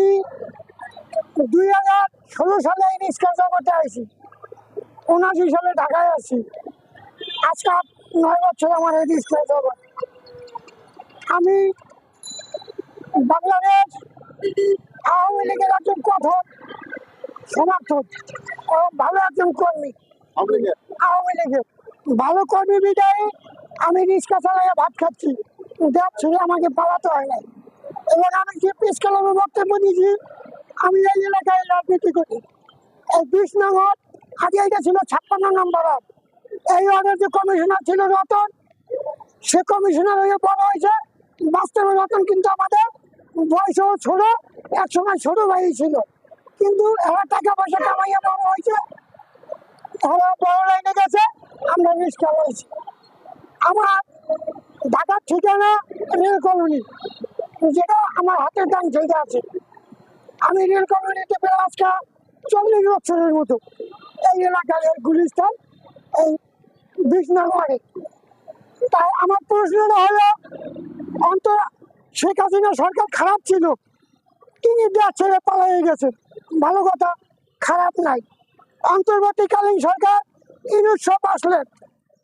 আমি দুই হাজার ষোলো সালে রিক্সা জগতে আইছি। উনাশি সালে ঢাকায় আছি আজকে নয় বছর আমার এই রিক্সা জগৎ। আমি বাংলাদেশ আওয়ামী লীগের একজন কঠোর সমর্থক ও ভালো একজন কর্মী। আওয়ামী লীগের? ভালো কর্মী বিদায় আমি রিক্সা চালাইয়া ভাত খাচ্ছি। দেখ ছেড়ে আমাকে পালাতে হয় নাই। এবং আমি যে পিস কালামের বক্তব্য দিয়েছি আমি এই এলাকায় রাজনীতি করি। এই বিশ নম্বর, আগে এটা ছিল ছাপ্পান্ন নম্বর। এই ওয়ার্ডের যে কমিশনার ছিল রতন, সে কমিশনার হয়ে বড় হয়েছে। বাস্তবে রতন কিন্তু আমাদের বয়সেও ছোট এক সময় ছোট ভাই ছিল। কিন্তু এরা টাকা পয়সা কামাইয়া বড় হয়েছে। তারা বড় লাইনে গেছে, আমরা রিক্সা হয়েছি। আমার ঢাকার ঠিকানা রেল কলোনি যেটা আমার হাতের দাম যেটা আছে। আমি রেল প্রায় আজকে চল্লিশ বছরের মতো এই এলাকার এই গুলিস্তান, এই বিষ্ণাগড়ে তাই আমার প্রশ্নটা হলো অন্তর শেখ হাসিনা সরকার খারাপ ছিল। তিনি দেশ ছেড়ে পালিয়ে গেছে। ভালো কথা, খারাপ নাই। অন্তর্বর্তীকালীন সরকার ইনুস সব আসলেন।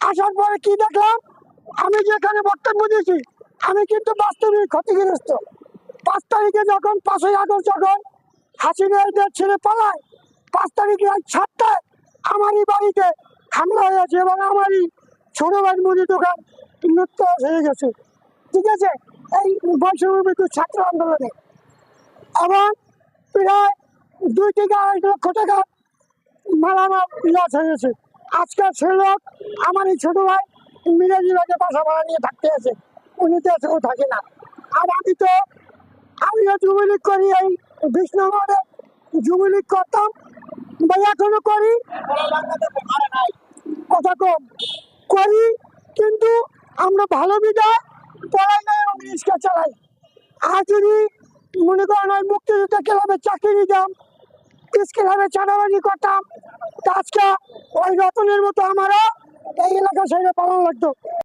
আসার পরে কি দেখলাম? আমি যেখানে বক্তব্য দিয়েছি আমি কিন্তু বাস্তবিক ক্ষতিগ্রস্ত। পাঁচ তারিখে যখন, পাঁচই আগস্ট যখন হাসিনা এই ছেড়ে পালায়, পাঁচ তারিখে রাত সাতটায় আমারই বাড়িতে হামলা হয়েছে এবং আমারই ছোট ভাই মুদি দোকান লুপ্ত হয়ে গেছে। ঠিক আছে? এই বৈষম্য বিদ্যুৎ ছাত্র আন্দোলনে। এবং প্রায় দুই থেকে আড়াই লক্ষ টাকা মালামাল লস হয়েছে। আজকাল সে লোক আমার এই ছোট ভাই মিরাজি ভাইকে বাসা ভাড়া নিয়ে থাকতে আছে। উনি তো থাকে না। আর আমি তো আমিও যুবলীগ করি এই বিষ্ণুনগরে যুবলীগ করতাম বা এখনও করি। কথা কম। করি, কিন্তু আমরা ভালো বিদায় পড়াই নাই এবং রিক্সা চালাই। আর যদি মনে করেন ওই মুক্তিযুদ্ধ ক্লাবে চাকরি নিতাম পিস ক্লাবে চাঁদাবাজি করতাম আজকে ওই রতনের মতো আমারও এই এলাকা ছেড়ে পালন লাগতো।